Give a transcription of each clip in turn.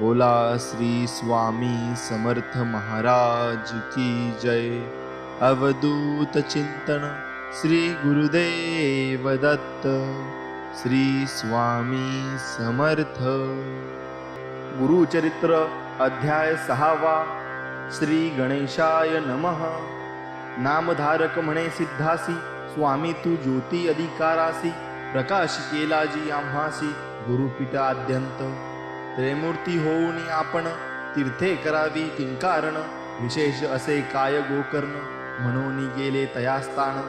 बोला श्री स्वामी समर्थ महाराज की जय। अवधूत चिंतन श्री गुरुदेव दत्त श्री स्वामी समर्थ। गुरुचरित्र अध्याय सहावा श्री गणेशाय नमः। नामधारक म्हणे सिद्धासी स्वामी तू ज्योती अधिकारासी प्रकाश केला जी आम्हासी गुरुपीठाद्यंत त्रयमूर्ती होऊन आपण तीर्थे करावी किंकारण. विशेष असे काय गोकर्ण? म्हणून गेले तयास्थान.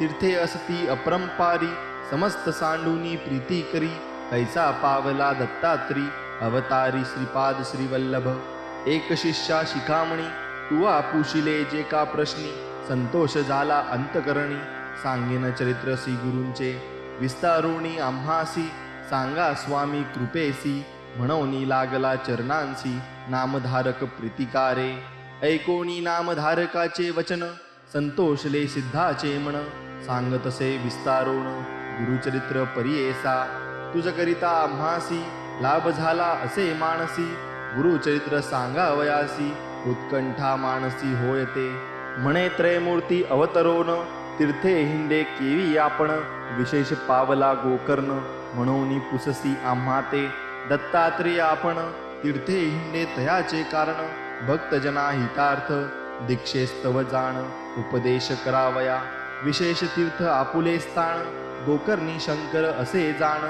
तीर्थे असती अपरंपारी. समस्त सांडूनी प्रीती करी. कैसा पावला दत्तात्री. अवतारी श्रीपाद श्रीवल्लभ. एक शिष्या शिखामणी. तुवा पुशिले जे का प्रश्नी. संतोष झाला अंतकरणी. सांगेन चरित्र श्री गुरूंचे विस्तारुणी आम्हासी. सांगा स्वामी कृपेसी. म्हणवनी लागला चरणांसी नामधारक प्रीतिकारे. ऐकोणी नामधारकाचे वचन संतोषले सिद्धाचे म्हण सांगतसे विस्तारोण गुरुचरित्र परियेसा. तुझ करिता आम्हासी लाभ झाला असे मानसी. गुरुचरित्र सांगावयासी उत्कंठा मानसी होयते. म्हणे त्रयमूर्ती अवतरोन तीर्थे हिंडे केवी आपण. विशेष पावला गोकर्ण म्हणून पुससी आम्हा ते दत्तात्रेय आपण तीर्थे हिंडे तयाचे कारण. भक्तजना हितार्थ दीक्षेस्तव जाण उपदेश करावया. विशेष तीर्थ आपुले स्थान गोकर्णी शंकर असे जाण.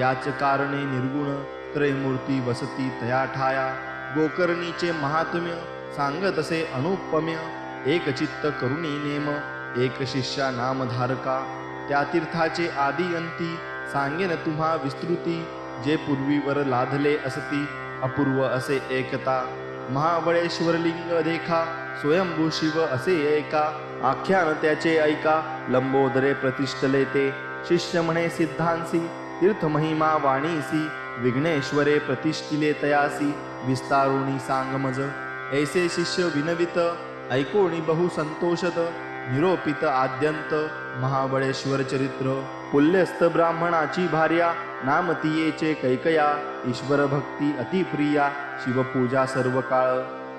याच कारणे निर्गुण त्रयमूर्ती वसती तया ठाया. गोकर्णीचे महात्म्य सांगत असे अनुपम्य. एक चित्त करुणी नेम एक शिष्या नामधारका. त्या तीर्थाचे आदी अंती सांगेन तुम्हा विस्तृती. जे पूर्वीवर लाधले असती अपूर्व असे एकता. महाबळेश्वरलिंग देखा स्वयंभू शिव असे एका. आख्यान त्याचे ऐका लंबोदरे प्रतिष्ठले ते. शिष्य म्हणे सिद्धांसी तीर्थ महिमा वाणीसी विघ्नेश्वरे प्रतिष्ठिले तयासी विस्तारुणी सांगमज. ऐसे शिष्य विनवित ऐकोणी बहु संतोषत निरोपित आद्यंत. महाबळेश्वर चरित्र पुल्यस्त ब्राह्मणाची भार्या नामतीयेचे कैकया ईश्वर भक्ती अतिप्रिया शिवपूजा सर्व काळ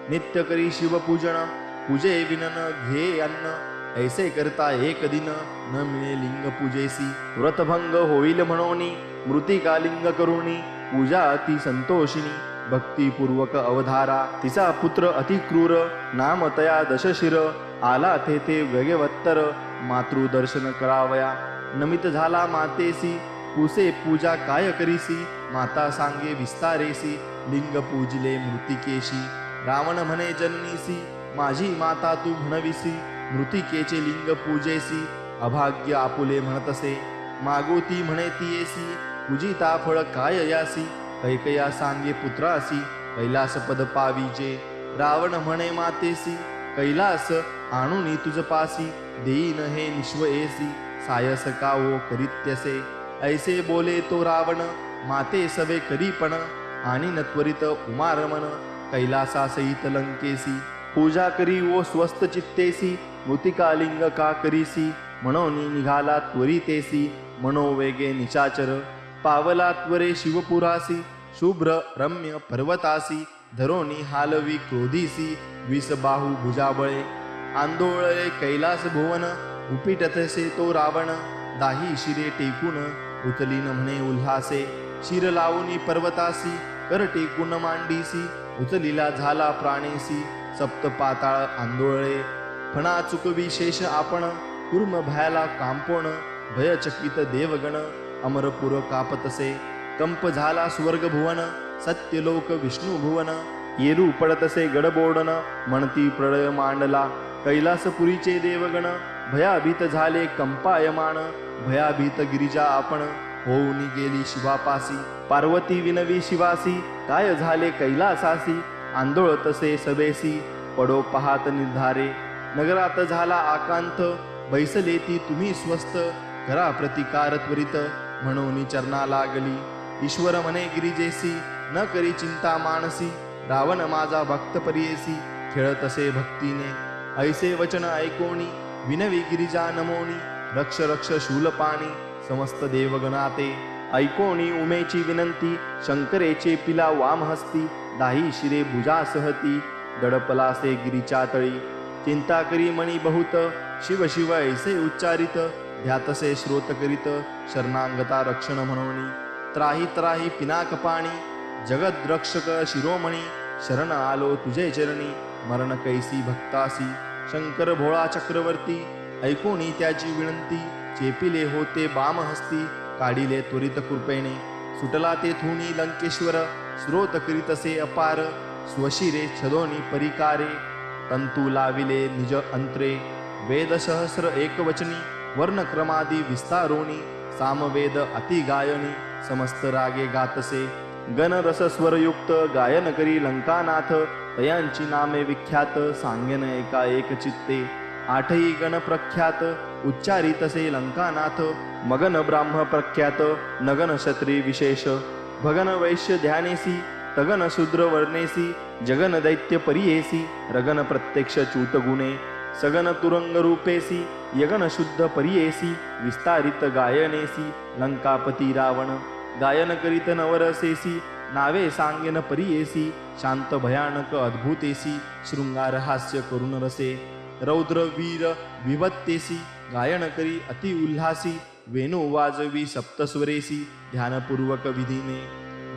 नित्य करी शिवपूजन पूजे विनन घे अन्न ऐसे करता एक दिन न मिळे लिंग पूजेसी. व्रतभंग होईल म्हणोनी मृतिका लिंग करुणी पूजा अति संतोषिणी भक्तिपूर्वक अवधारा. तिचा पुत्र अतिक्रूर नामतया दशशिर आला तेथे वेगवत्तर मातृदर्शन करावया. नमित झाला मातेसी पुसे पूजा काय करीसी? माता सांगे विस्तारेसी लिंग पूजले मृतिकेशी. रावण म्हणे जननीसी माझी माता तू म्हणविसी. मृतिकेचे लिंग पूजेसी अभाग्य आपुले म्हणतसे. मागोती म्हणे तियेसी पूजिता फळ काय यासी? कैकया सांगे पुत्रासी कैलास पद पावीजे. रावण म्हणे मातेसी कैलास आणून तुझ पासी. देईन हे निश्व एसी सायस कावो करित्यसे. ऐसे बोले तो रावण माते सवे करीपण आणि नत्वरित उमारमन कैलासा सहित लंकेसी पूजा करी ओ स्वस्त चित्तेसी मृतिकालिंग का करीसी म्हणून निघाला त्वरितेसी मनोवेगे निशाचर पावला त्वरे शिवपुरासी शुभ्र रम्य पर्वतासी धरोनी हालवी क्रोधीसी विष बाहू भुजाबळे आंदोळले कैलास भुवन उपिटतसे तो रावण दाही शिरे टेकून उचलीन म्हणे उल्हासे शिर लावूनी पर्वतासी करटे गुण मांडीसी उचलीला झाला प्राणीसी सप्त पाताळ आंदोळले फणा चुकवी शेष आपण कुर्म भयाला कांपोण भयचकित देवगण अमरपुर कापतसे. कंप झाला स्वर्ग भुवन सत्यलोक विष्णू भुवन येरू पडतसे गडबोडन म्हणती प्रळय मांडला कैलासपुरीचे देवगण भयाभीत झाले कंपायमान भयाभीत गिरिजा आपण. होऊन गेली शिवापासी पार्वती विनवी शिवासी काय झाले कैलासासी आंदोळ तसे सबेसी पडो पहात निर्धारे नगरात झाला आकांत बैसले ती तुम्ही स्वस्त घरा प्रतिकार त्वरित म्हणून चरणा लागली. ईश्वर म्हणे गिरिजेसी न करी चिंता मानसी रावण माझा भक्त परियेसी खेळत असे भक्तीने. ऐसे वचन ऐकोणी विनवी गिरिजा नमोनी रक्ष रक्ष शूलपाणी समस्त देवगणाते ऐकोणी उमेची विनंती शंकरेचे पिला वामहस्ती दाही शिरे भुजा सहती दडपलासे गिरीच्या तळी चिंता करी मणी बहुत शिव शिव ऐसे उच्चारित ध्यातसे श्रोत करीत शरणांगता रक्षण म्हणून त्राही त्राही पिनाक पाणी शिरोमणी शरण आलो तुझे चरणी मरण कैसी भक्तासी शंकर भोळा चक्रवर्ती ऐकोणी त्याची विनंती. चेपिले होते बामहस्ती काढिले त्वरित कृपेने. सुटला ते लंकेश्वर स्रोत करीतसे अपार. स्वशिरे छदोनी परिकारे तंतू लाविले निज अंतरे. वेद सहस्र एकवचनी वर्णक्रमादी विस्तारोणी सामवेद अतिगायनी समस्त रागे गातसे. गणरसस्वरयुक्त गायन करी लंकानाथ. यांची नामे विख्यात सांगेन एका एक चित्ते. आठही गण प्रख्यात उच्चारितसे लंकानाथ. मगन ब्राह्म प्रख्यात नगन क्षत्री विशेष. भगन वैश्य ध्यानेसी तगन शूद्र वर्णेसी जगन दैत्य परियेसी रगन प्रत्यक्ष च्यूत गुणे सगन तुरंग रूपेसी यगन शुद्ध परियेसी विस्तारित गायनेसी लंकापती रावण. गायन करीत नवरसेसी नावे सांगेन परियेसी शांत भयानक अद्भुतेसी शृंगार हास्य करुण रसे रौद्र वीर विभत्तेसी गायन करी अति उल्हासी वेणू वाजवी सप्तस्वरेसी ध्यानपूर्वक विधीने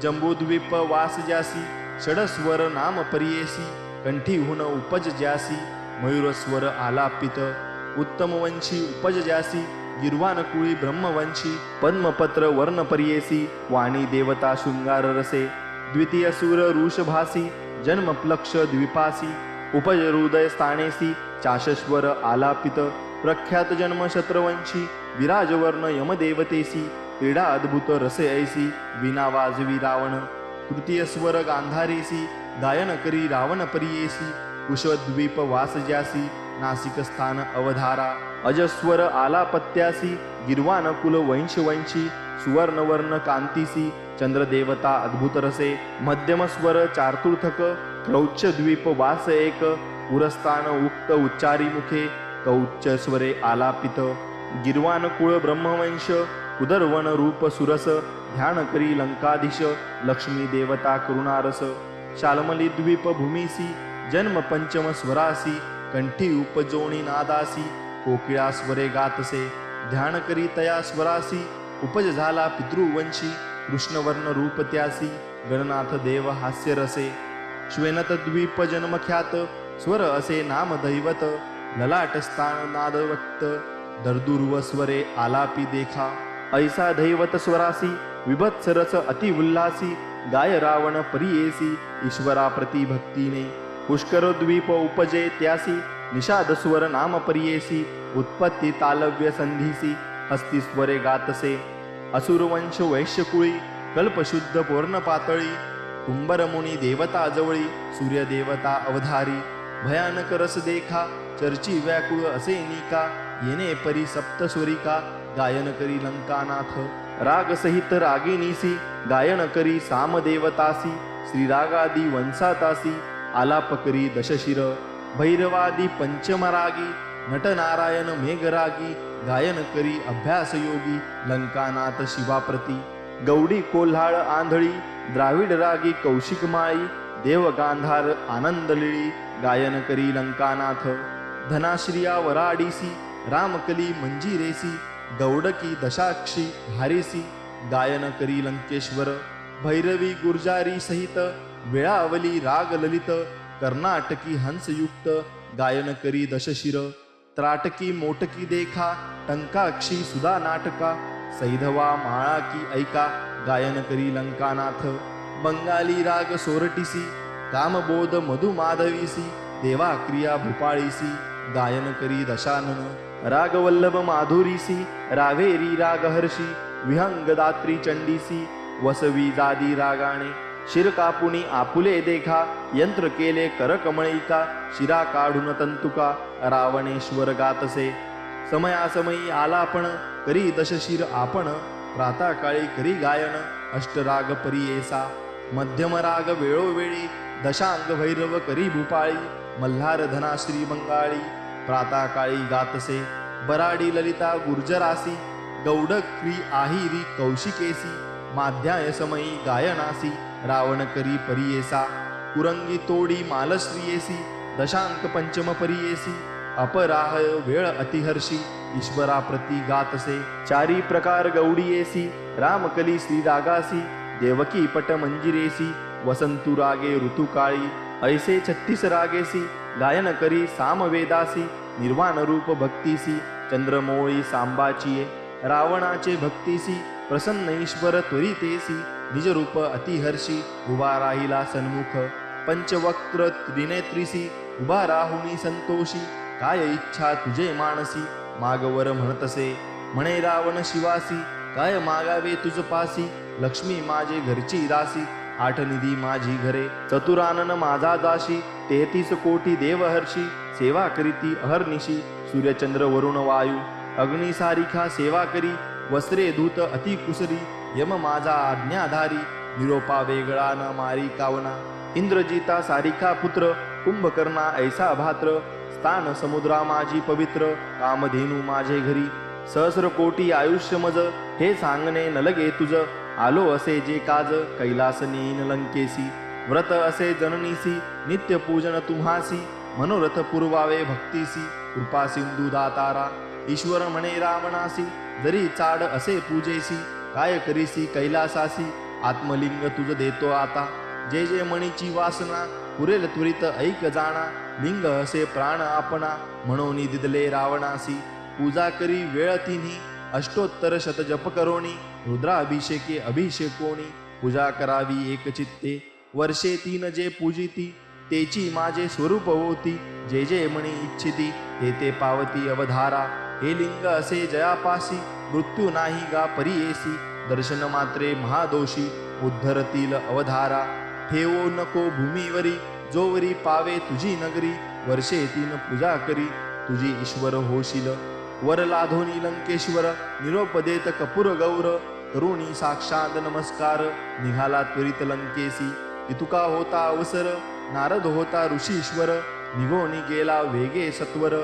जंबूद्वीप वास ज्यासी षडस्वर नाम परियेसी कंठीहुन उपज ज्यासी मयूरस्वर आलापित उत्तमवंशी उपज ज्यासी गिर्वानकुळी ब्रह्मवंशी पद्मपत्र वर्ण परियेसी वाणी देवता शृंगार रसे द्वितीय सूर ऋषभासी जन्मप्लक्ष द्विपासी उपजरुदय स्थानेसी चाशश्वर आलापित प्रख्यात जन्म शत्रवंशी विराजवर्ण यमदेवतेसी क्रीडा अद्भुत रसे ऐसी विना वाजवी रावण तृतीय स्वर गांधारेसी गायन करी रावण परियेसी कुशद्वीप वासज्यासी नासिक स्थान अवधारा अजस्वर आलापत्यासी गिर्वान कुल वंशवंशी सुवर्णवर्ण कांतीसी चंद्रदेवता अद्भुत रसे मध्यम चारतुर्थक क्रौच्च द्वीप वास एक पुरस्तान उक्त उच्चारी मुखे कौच्च स्वरे आलापित गिरवान कुळ ब्रह्मवंश उदरवन रूप सुरस ध्यान करी लंकाधीश लक्ष्मी देवता करुणारस शालमली द्वीप भूमीसी जन्म पंचम स्वरासी कंठी उपजोणी नादासी कोकिळा स्वरे गातसे ध्यान करी तया स्वरासी उपज झाला पितृवंशी कृष्णवर्ण रूप त्यासी गणनाथ देव हास्य रसे श्वेनत द्वीप जन्मख्यात स्वर असे नाम दैवत ललाट स्थान नादवक्त दर्दुर्व स्वरे आलापी देखा ऐसा दैवत स्वरासी विभत्सरस अति उल्हासी गाय रावण परियेसी ईश्वरा प्रति भक्तीने पुष्कर द्वीप उपजे त्यासी निषाद स्वर नाम परियेसी उत्पत्ती तालव्य संधीसी हस्ती स्वरे गातसे असुरवंश वैश्यकुळी कल्पशुद्ध पौर्ण पातळी कुंभरमुनी देवता जवळी सूर्यदेवता अवधारी भयानक रस देखा चर्ची व्याकुळ असे निका येणे परी सप्तस्वरिका गायन करी लंकानाथ राग सहित रागिनीसी गायन करी सामदेवतासी श्रीरागादी वंसातासी आलाप करी दशशिर भैरवादी पंचमरागी नटनारायण मेघरागी गायन करी अभ्यास योगी लंकानाथ शिवाप्रती. गौडी कोल्हाळ आंधळी द्राविड रागी कौशिक माळी देव गांधार आनंदलिळी गायन करी लंकानाथ. धनाश्रिया वराडीसी रामकली मंजिरेसी गौडकी दशाक्षी हारेसी गायन करी लंकेश्वर. भैरवी गुर्जारी सहित वेळावली राग ललित कर्नाटकी हंसयुक्त गायन करी दशशिर. त्राटकी मोटकी देखा टंकाक्षी सुधा नाटका सैधवा माळा की ऐका गायन करी लंकानाथ बंगाली राग सोरटीसी कामबोध मधुमाधवीसी देवा क्रिया भूपाळीसी गायन करी दशानन रागवल्लभ माधुरीसी रावेरी रागहर्षी विहंगदात्री चंडीसी वसवी जादी रागाणे शिर कापुनी आपुले देखा यंत्र केले करकमळिका शिरा काढून तंतुका रावणेश्वर गातसे. समयासमयी आलापण करी दशशिर आपण प्रातःकाळी करी गायन अष्टराग परियेसा. मध्यमराग वेळोवेळी दशांग भैरव करी भूपाळी मल्हार धना श्री बंगाळी प्रातःकाळी गातसे. बराडी ललिता गुर्जरासी गौडक्री आहिरी कौशिकेसी माध्याय समयी गायनासी. रावण करी परियेसा कुरंगी तोडी मालश्रियेसी दशांक पंचम परियेसी अपराह वेळ अतिहर्षी ईश्वरा प्रती गातसे चारी प्रकार गौडीयेसी रामकली श्री रागासी देवकी पट मंजिरेसी वसंतु रागे ऋतुकाळी ऐसे छत्तीस रागेसी गायन करी सामवेदासी निर्वाण रूप भक्तीसी चंद्रमोळी सांबाचिये रावणाचे भक्तीसी प्रसन्न ईश्वर त्वरितेसी निजरूप अतिहर्षी उभा राहिला सन्मुख पंचवक्त्र त्रिनेत्रिसी उभा राहुनी संतोषी काय इच्छा तुझे मानसी मागवर म्हणतसे म्हणे रावण शिवासी काय मागावे तुझ पासी लक्ष्मी माझे घरची दासी आठ निधी माझी घरे चतुरानन माझा दाशी तेहतीस कोटी देवहर्षी सेवा करीती अहर्निशी सूर्यचंद्र वरुण वायू अग्निसारिखा सेवा करी वस्त्रे धूत अति कुसरी यम माझा आज्ञाधारी निरोपा वेगळा न मारी कावना. इंद्रजिता सारिका पुत्र कुंभकर्णा ऐसा भात्र. स्थान समुद्रा माझी पवित्र कामधेनू माझे घरी. सहस्र कोटी आयुष्य मज हे सांगणे न लगे तुझ आलो असे जे काज कैलासनीन लंकेसी व्रत असे जननीसी नित्य पूजन तुम्हासी. मनोरथ पुरवावे भक्तीसी. कृपा सिंधू दातारा ईश्वर म्हणे रावणासी. जरी चाड असे पूजेसी. काय करीसी कैलासासी? आत्मलिंग तुझ देतो आता. जे जे मणीची वासना पुरेल त्वरित ऐक जाणा. लिंग असे प्राण आपणा म्हणून दिदले रावणासी. पूजा करी वेळ तिन्ही अष्टोत्तर शत जप करोनी. रुद्राभिषेके अभिषेकोणी पूजा करावी एक चित्ते. वर्षे तीन जे पूजिती तेची माझे स्वरूप होती. जे जे मणी इच्छिती ते ते पावती अवधारा. हे लिंग असे जयापासी. मृत्यू नाही गा परियेसी दर्शन मात्रे महादोषी उद्धरतील अवधारा. ठेवो नको भूमीवरी जोवरी पावे तुझी नगरी वर्षे तीन पूजा करी तुझी ईश्वर होशील. वर लाधोनी लंकेश्वर निरोप देत कपूर गौर. करुणी साक्षात नमस्कार निघाला त्वरित लंकेसी. इतुका होता अवसर नारद होता ऋषीश्वर. निघोनी गेला वेगे सत्वर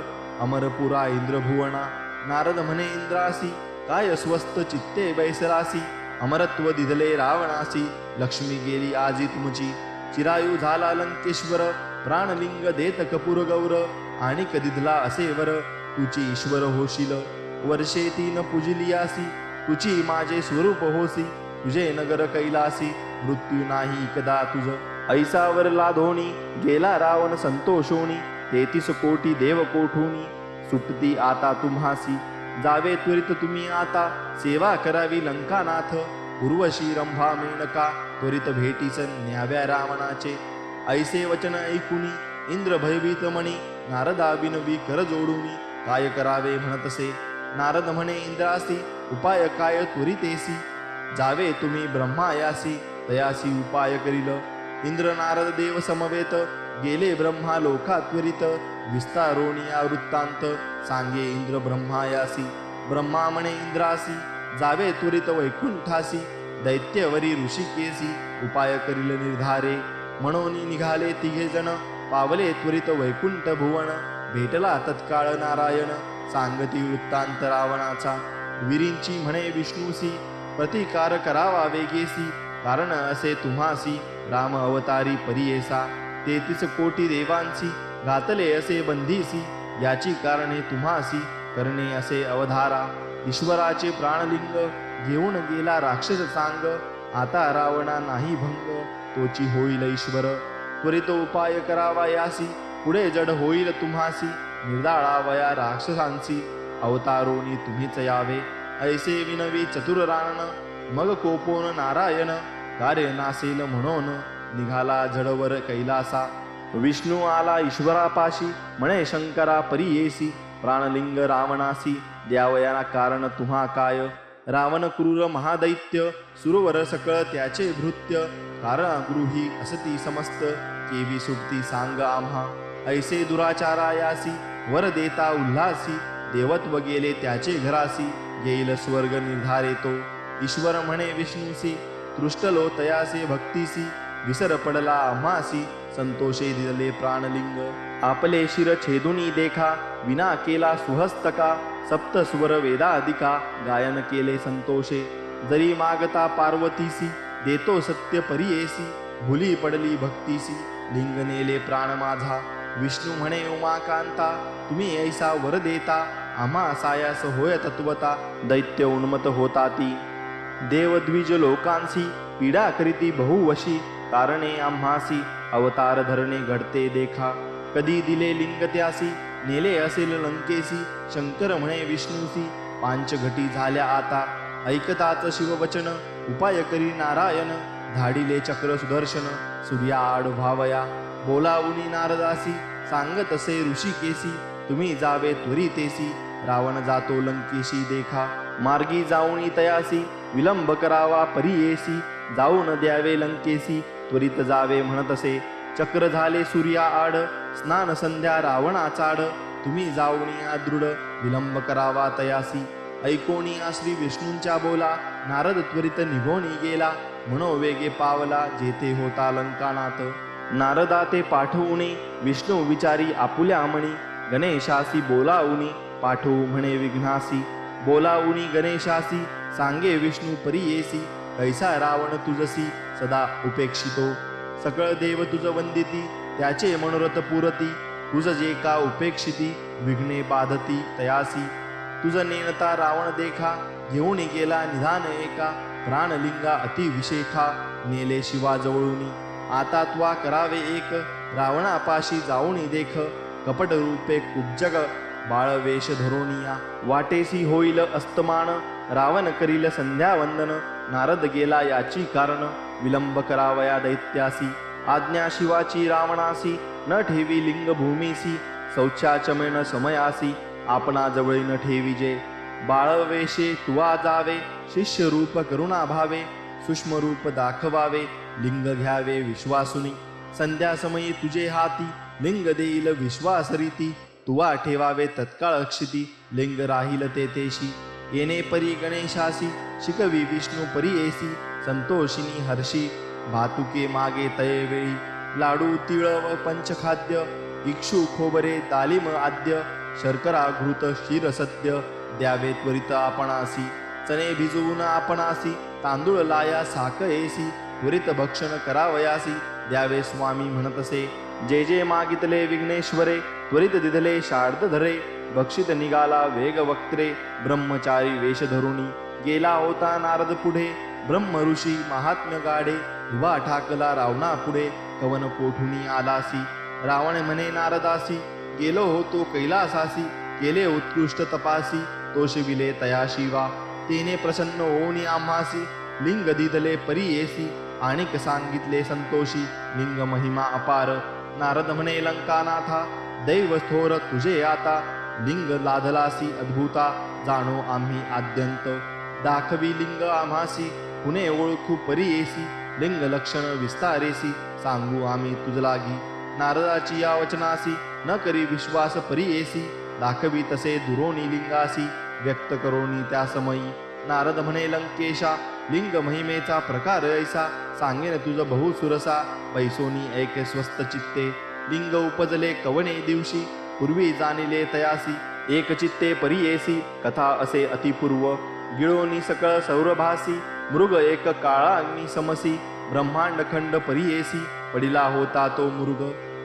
अमरपुरा इंद्रभुवना. नारद म्हणे इंद्रासी काय स्वस्त चित्ते बैसरासी? अमरत्व दिधले रावणासी. लक्ष्मी गेली आजी तुमची. चिरायू झाला लंकेश्वर. प्राणलिंग देत कपूर गौर. आणि कदिधला असे वर. तुची ईश्वर होशील. वर्षे तीन पूजिलियासी तुची माझे स्वरूप होसी. तुझे नगर कैलासी. मृत्यू नाही कदा तुझ. ऐसावर लाधोणी. गेला रावण संतोषोणी. तेतीस कोटी देव कोठोणी सुटती आता तुम्हासी. जावे त्वरित तुम्ही आता. सेवा करावी लंकानाथ. उर्वशी रंभा मेनका. त्वरित भेटीस न्याव्या रावणाचे. ऐसे वचन ऐकुनी. इंद्र भयभीत मणी नारदा बिनवी कर जोडूनी. काय करावे म्हणतसे. नारद म्हणे इंद्रासी उपाय काय त्वरितेसी? जावे तुम्ही ब्रह्मायासी. तयासी उपाय करील. इंद्र नारद देव समवेत. गेले ब्रह्मा लोका त्वरित विस्तारोनिया वृत्तांत सांगे इंद्र ब्रह्मायासी ब्रह्मा म्हणे इंद्रासी जावे त्वरित वैकुंठासी दैत्यवरी ऋषिकेसी उपाय करील निर्धारे म्हणून निघाले तिघे जण पावले त्वरित वैकुंठ भुवन भेटला तत्काळ नारायण सांगती वृत्तांत रावणाचा. विरींची म्हणे विष्णूसी प्रतिकार करावा वेगेसी कारण असे तुम्हासी राम अवतारी परियेसा तेतीस कोटी देवांसी घातले असे बंधीसी याची कारणे तुम्हासी करणे असे अवधारा. ईश्वराचे प्राणलिंग घेऊन गेला राक्षस सांग आता रावणा नाही भंग तोची होईल ईश्वर. त्वरित उपाय करावा यासी पुढे जड होईल तुम्हासी निर्दाळावया राक्षसांसी अवतारोनी तुम्हीच यावे. ऐसे विनवी चतुर रानन मग कोपोन नारायण कार्य नासेल म्हणून. निघाला जडवर कैलासा. विष्णू आला ईश्वरापाशी. म्हणे शंकरा परियेसी प्राणलिंग रावणासी. द्यावयाना कारण तुम्हा काय? रावण क्रूर महादैत्य. सुरवर सकळ त्याचे भृत्य. कारण गृही असती समस्त. केवी सुटती सांग आम्हा. ऐसे दुराचारायासी. वर देता उल्हासी. देवत्व गेले त्याचे घरासी. येईल स्वर्ग निर्धारे तो ईश्वर म्हणे विष्णूसी. तृष्टलो तयासे भक्तीसी. विसर पडला आम्हासी संतोषे दिले प्राणलिंग. आपले शिर छेदुनी देखा. विना केला सुहस्तका. सप्त स्वर वेदाधिका. गायन केले संतोषे. जरी मागता पार्वतीसी देतो सत्य परियेसी. भुली पडली भक्तीसी. लिंग नेले प्राण माझा. विष्णू म्हणे उमाकांता तुम्ही ऐसा वर देता. आम्हा सायास होय तत्वता. दैत्य उन्मत होता ती. देवद्विज लोकांसी पीडा करीती बहुवशी. कारणे आम्हासी अवतार धरणे घडते देखा. कधी दिले लिंग त्यासी नेले असेल लंकेसी शंकर म्हणे विष्णूसी. पांचघटी झाल्या आता ऐकताच शिववचन उपाय करी नारायण. धाडिले चक्र सुदर्शन सूर्या आड भावया बोलावुनी नारदासी सांगत असे ऋषिकेसी. तुम्ही जावे त्वरितेसी रावण जातो लंकेशी देखा. मार्गी जाऊनी तयासी विलंब करावा परियेसी जाऊन द्यावे लंकेसी त्वरित जावे म्हणतसे चक्र झाले सूर्या आड स्नान संध्या रावणा चाड तुम्ही जाऊनी दृढ विलंब करावा तयासी. ऐकोणी श्री विष्णूंच्या बोला. नारद त्वरित निघोणी गेला. मनोवेगे पावला जेथे होता लंकानात नारदा ते पाठवुनी विष्णू विचारी आपुल्या मणी गणेशासी बोलावणी पाठवू म्हणे विघ्नासी. बोलावणी गणेशासी सांगे विष्णू परियेसी कैसा रावण तुझसी सदा उपेक्षितो. सकळ देव तुझ वंदिती त्याचे मनोरथ पुरती. तुझ जे का उपेक्षिती विघ्ने बाधती तयासी. तुझ नेनता रावण देखा घेऊन गेला निधान एका. प्राणलिंगा अतिविशेखा नेले शिवाजवळूनी आता त्वा करावे एक रावणापाशी जाऊनी देख. कपट रूपे कुब्जग बाळवेश धरोनिया वाटेसी होईल अस्तमान रावण करील संध्यावंदन. नारद गेला याची कारण. विलंब करावया दैत्यासी. आज्ञा शिवाची रावणासी. न ठेवी लिंग भूमीसी. शौचाचमेन समयासी. आपणाजवळी न न ठेविजे बाळवेशे तुवा जावे. शिष्य रूप करुणा भावे. सूक्ष्मरूप दाखवावे. लिंग घ्यावे विश्वासुनी. संध्यासमयी तुझे हाती. लिंग देईल विश्वासरीती तुवा ठेवावे तत्काळ अक्षिती लिंग राहील तेथेशी येणे परी गणेशासी. शिकवी विष्णू परी एसी संतोषिनी हर्षी भातुके मागे तयेवेळी लाडू तिळ व पंचखाद्य इक्षु खोबरे तालिम आद्य शर्करा घृत क्षीर सत्य द्यावे त्वरित आपणासी चणे भिजवून आपणासी तांदूळ लाया साकयेसी त्वरित भक्षण करावयासी द्यावे स्वामी म्हणतसे जे जे मागितले विघ्नेश्वरे त्वरित दिधले शार्द धरे बक्षित निघाला वेग वक्त्रे ब्रह्मचारी वेश धरुणी गेला होता नारद पुढे ब्रह्म ऋषी महात्म्य गाडे उभा ठाकला रावणा पुढे कवन कोठुनी आलासी रावण म्हणे नारदासी गेलो होतो कैलासासी केले उत्कृष्ट तपासी तोषविले शिविले तया शिवा तेने प्रसन्न होऊनी आम्हासी लिंग दिदले परी येसी आणिक सांगितले संतोषी लिंग महिमा अपार नारद म्हणे लंकानाथा दैव थोर तुझे आता लिंग लाधलासी अद्भुता जाणो आम्ही आद्यंत दाखवी लिंग आम्हासी पुणे ओळखू परी येसी लिंग लक्षण विस्तारेसी सांगू आम्ही तुझलागी. नारदाची या वचनासी न करी विश्वास परी येसी दाखवी तसे दुरोणी लिंगासी व्यक्त करोनी त्या समयी. नारद म्हणे लंकेशा लिंग महिमेचा प्रकार ऐसा सांगेन तुझ बहुसुरसा पैसोनी ऐके स्वस्त चित्ते. लिंग उपजले कवणे दिवशी पूर्वी जाणिले तयासी एक चित्ते परियेसी कथा असे अतिपूर्व. गिळोनी सकळ सौरभासी मृग एक काळा अग्नी समसी ब्रह्मांड खंड परियेसी पडिला होता तो मृग.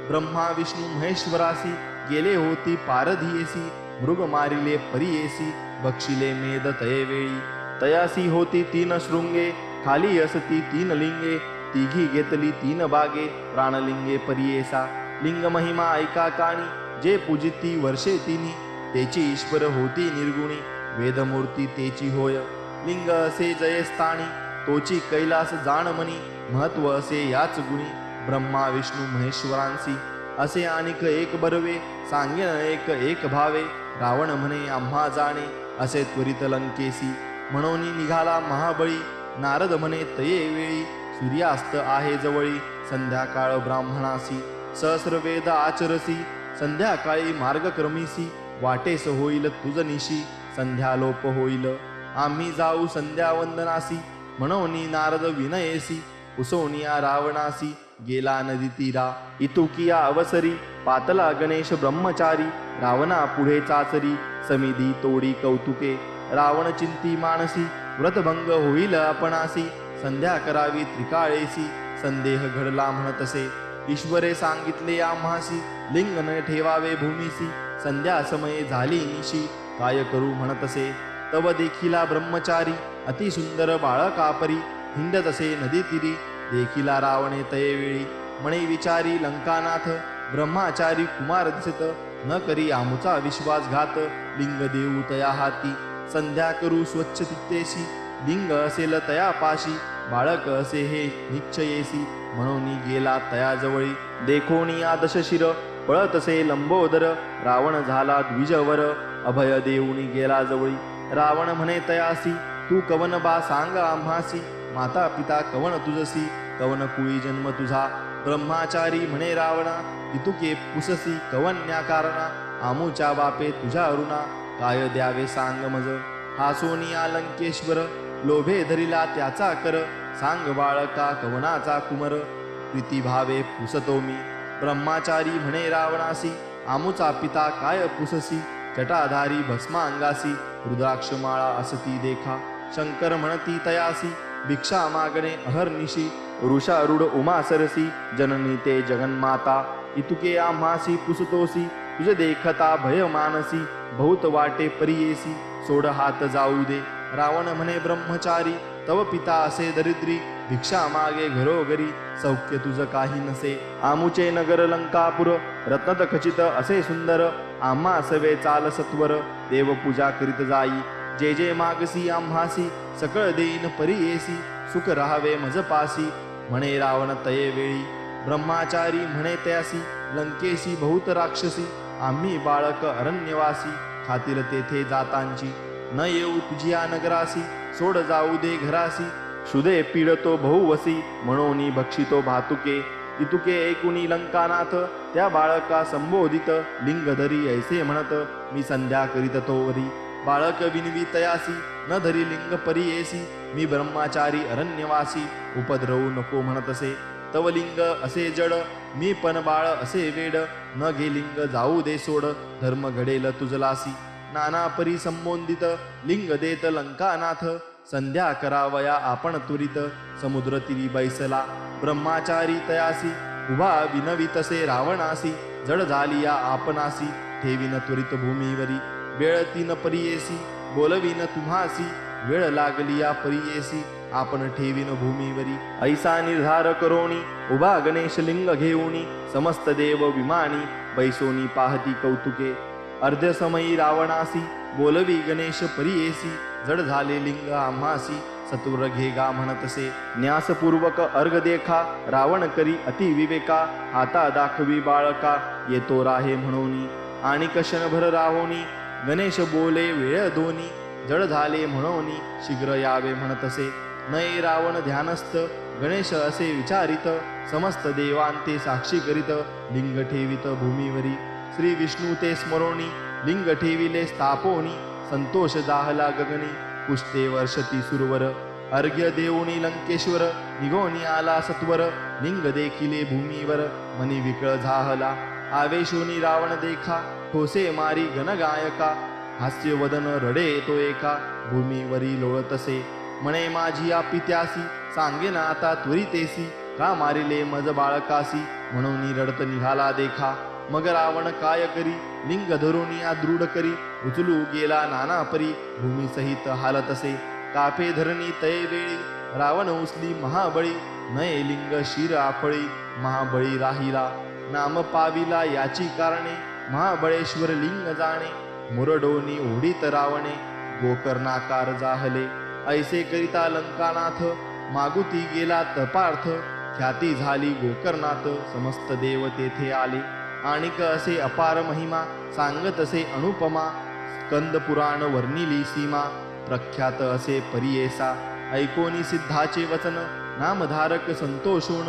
ब्रह्मा विष्णू महेश्वरासी गेले होती पारधियेसी मृग मारिले परियेसी बक्षिले मेद तयेवेळी तयासी होती तीन शृंगे खाली असती तीन लिंगे तिघी घेतली तीन बागे प्राणलिंगे परियेसा. लिंग महिमा ऐका काणी जे पूजिती वर्षे तिनी तेची ईश्वर होती निर्गुणी वेदमूर्ती तेची होय. लिंग असे जयस्थानी तोची कैलास जाणमनी महत्त्व असे याच गुणी ब्रह्मा विष्णू महेश्वरांसी असे आणिक एक बरवे सांगेन एक एक भावे रावण म्हणे आम्हा जाणे असे त्वरित लंकेसी म्हणून निघाला महाबळी नारद म्हणे तये वेळी सूर्यास्त आहे जवळी संध्याकाळ ब्राह्मणासी सहस्र वेद आचरसी संध्याकाळी मार्गक्रमीसी वाटेस होईल तुझ निशी संध्यालोप होईल आम्ही जाऊ संध्या वंदनासी म्हणून नारद विनयेसी. उसोनिया रावणासी. गेला नदी तीरा. इतुकिया अवसरी. पातला गणेश ब्रह्मचारी. रावणा पुढे चाचरी. समिधी तोडी कौतुके. रावण चिंती मानसी व्रतभंग होईल आपणासी. संध्या करावी त्रिकाळेसी. संदेह घडला म्हणतसे. ईश्वरे सांगितले आम्हासी. लिंग न ठेवावे भूमीसी. संध्या समये झाली निशी. काय करू म्हणतसे. तव देखिला ब्रह्मचारी अति सुंदर हिंड तसे नदी तिरी देखिला रावणे तयेवेळी म्हणे विचारी लंकानाथ ब्रह्माचारी कुमार दिसत न करी आमुचा विश्वासघात लिंग देऊ तया हाती. संध्या करू स्वच्छ तित्तेशी लिंग असेल तया पाशी बाळक असे हे निश्चयेसी म्हणून गेला तयाजवळी देखोणी आदश शिर पळतसे लंबोदर रावण झाला द्विजवर अभय देऊनी गेला जवळी. रावण म्हणे तयासी तू कवन बा सांग आम्हासी. माता पिता कवन तुझसी कवन कुळी जन्म तुझा. ब्रह्माचारी म्हणे रावणा इतुके पुससी कवन्या कारणा आमूच्या बापे तुझ्या अरुणा काय द्यावे सांग मज. हा सोनिया लंकेश्वर लोभे धरिला त्याचा कर. सांग बाळका कवनाचा कुमर प्रीती भावे पुसतो मी. ब्रह्माचारी म्हणे रावणासी आमूचा पिता काय पुससी. जटाधारी भस्मा अंगासी रुद्राक्षमाळा असती देखा शंकर म्हणती तयासी भिक्षा मागणे अहर्निशी ऋषारूढ उमा सरसी जननी ते जगन्माता इतुके आम्हासी पुसतोसी तुझ देखता भय मानसी बहुत वाटे परियेसी सोड हात जाऊ दे रावण म्हणे ब्रह्मचारी तव पिता असे दरिद्री भिक्षा मागे घरोघरी सौख्य तुझ काही नसे. आमुचे नगर लंकापुर रत्नत खचित असे सुंदर. आम्हा सवे चाल सत्वर देवपूजा करीत जाई. जे जे मागसी आम्हासी सकळ देईन परियेसी सुख राहावे मजपासी म्हणे रावण तये वेळी. ब्रह्माचारी म्हणे त्यासी लंकेशी बहुत राक्षसी. आम्ही बाळक अरण्यवासी खातील तेथे जातांची. न येऊ तुझी या नगरासी सोड जाऊ दे घरासी. सुदे पीडतो बहुवसी म्हणून भक्षितो भातुके. इतुके ऐकुनी लंकानाथ त्या बाळका संबोधित लिंगधरी ऐसे म्हणत मी संध्या करीत तोवरी. बाळक विनवी तयासी न धरी लिंग परियेसी मी ब्रह्माचारी अरण्यवासी उपद्रवू नको म्हणतसे. तव लिंग असे जड मी पण बाळ असे वेड न घे लिंग जाऊ दे सोड धर्म घडेल तुझलासी. नाना परी संबोधित लिंग देत लंकानाथ संध्या करावया आपण त्वरित समुद्र तिरी बैसला. ब्रह्माचारी तयासी. उभा विनवितसे रावणासी. जड झाली या आपणासी. ठेवीन त्वरित भूमीवरी. वेळ तीन परियेसी. बोलवीन तुम्हासी. वेळ लागली या परियेसी. आपण ठेवीन भूमीवरी. ऐसा निर्धार करोणी. उभा गणेश लिंग घेऊनी समस्त देव विमानी. बैसोनी पाहती कौतुके. अर्ध्य समयी रावणासी. बोलवी गणेश परियेसी. जड झाले लिंग आम्हासी सतुर घेगा म्हणतसे. न्यासपूर्वक अर्घ देखा रावण करी अति विवेका आता दाखवी बाळका येतो राहे म्हणून. आणि कशनभर राहोनी गणेश बोले वेळ दोनी जड झाले म्हणून शीघ्र यावे म्हणतसे. नये रावण ध्यानस्थ गणेश असे विचारित समस्त देवांते साक्षी करीत लिंग ठेवित भूमीवरी. श्री विष्णू ते स्मरोणी लिंग ठेविले स्थापोनी संतोष दाहला गगनी पुष्टे वर्षती सुरवर. अर्घ्य देऊनी लंकेश्वर निघोनी आला सत्वर. लिंग देखिले भूमीवर मनी विकळ झाहला. आवेशोनी रावण देखा ठोसे मारी गणगायका हास्य वदन रडे तो एका भूमीवरी लोळतसे. म्हणे माझी या पित्यासी ना आता त्वरितेसी. का मारिले मज बाळकासी म्हणून रडत निघाला देखा. मग रावण काय करी? लिंग धरून दृढ करी. उचलू गेला नाना परी भूमी सहित हालतसे कापे धरणी तय वेळी रावण उचली महाबळी. नये लिंग शिर आफळी महाबळी राहिला. नाम पाविला याची कारणे महाबळेश्वर लिंग जाणे. मुरडोनी ओढीत रावणे गोकर्णाकार जाहले. ऐसे करिता लंकानाथ मागुती गेला तपार्थ. ख्याती झाली गोकर्णात समस्त देव तेथे आले. आणिक असे अपार महिमा सांगत असे अनुपमा स्कंद पुराण वर्णिली सीमा प्रख्यात असे परियेसा ऐकोनी सिद्धाचे वचन नामधारक संतोषून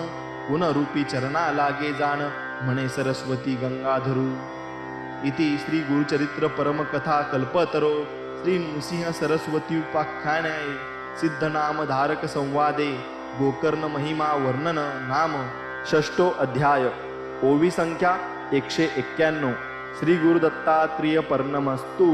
गुणरूपी चरणा लागे जाण म्हणे सरस्वती गंगाधरू. इति श्री गुरुचरित्र परमकथा कल्पतरो श्री नृसिंह सरस्वती उपाख्याने सिद्धनामधारक संवादे गोकर्ण महिमा वर्णन नाम षष्टो अध्याय. ओवी संख्या एकशे एक्क्याण्णव श्री गुरुदत्तात्रेय पर्णमस्तू